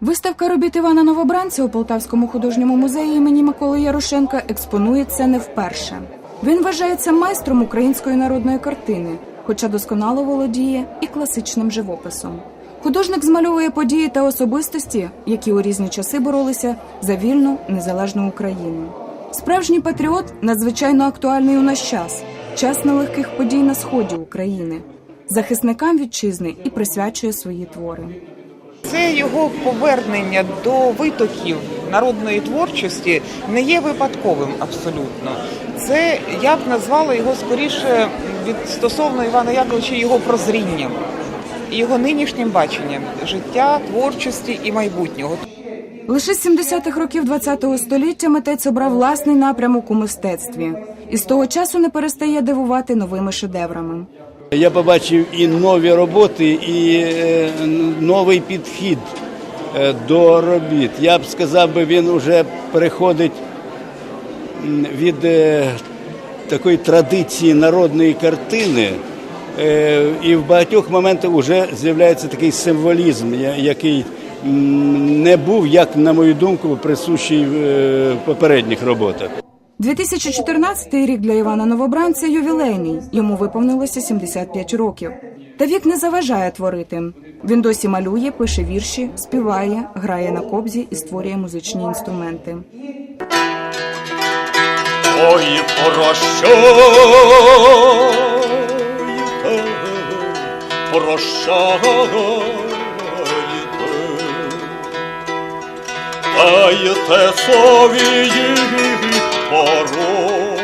Виставка робіт Івана Новобранця у Полтавському художньому музеї імені Миколи Ярошенка експонується не вперше. Він вважається майстром української народної картини, хоча досконало володіє і класичним живописом. Художник змальовує події та особистості, які у різні часи боролися за вільну незалежну Україну. Справжній патріот надзвичайно актуальний у наш час, час нелегких подій на сході України. Захисникам вітчизни і присвячує свої твори. Це його повернення до витоків народної творчості не є випадковим абсолютно. Це я б назвала його скоріше від стосовно Івана Яковлевича його прозрінням і його нинішнім баченням життя, творчості і майбутнього. Лише з 70-х років ХХ століття митець обрав власний напрямок у мистецтві і з того часу не перестає дивувати новими шедеврами. Я побачив і нові роботи, і е, новий підхід е, до робіт. Я б сказав, би, він вже переходить від е, такої традиції народної картини, і в багатьох моментах вже з'являється такий символізм, який не був, як на мою думку, присущий в попередніх роботах. 2014 рік для Івана Новобранця ювілейний. Йому виповнилося 75 років. Та вік не заважає творити. Він досі малює, пише вірші, співає, грає на кобзі і створює музичні інструменти. Ой, прощайте, прощайте, дайте совії пороги,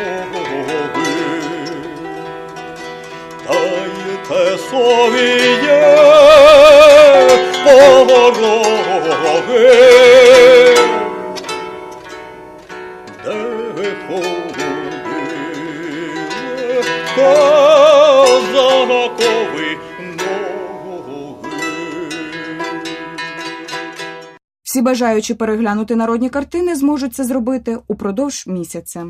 дайте совіє пороги. Де ходили Всі бажаючі переглянути народні картини зможуть це зробити упродовж місяця.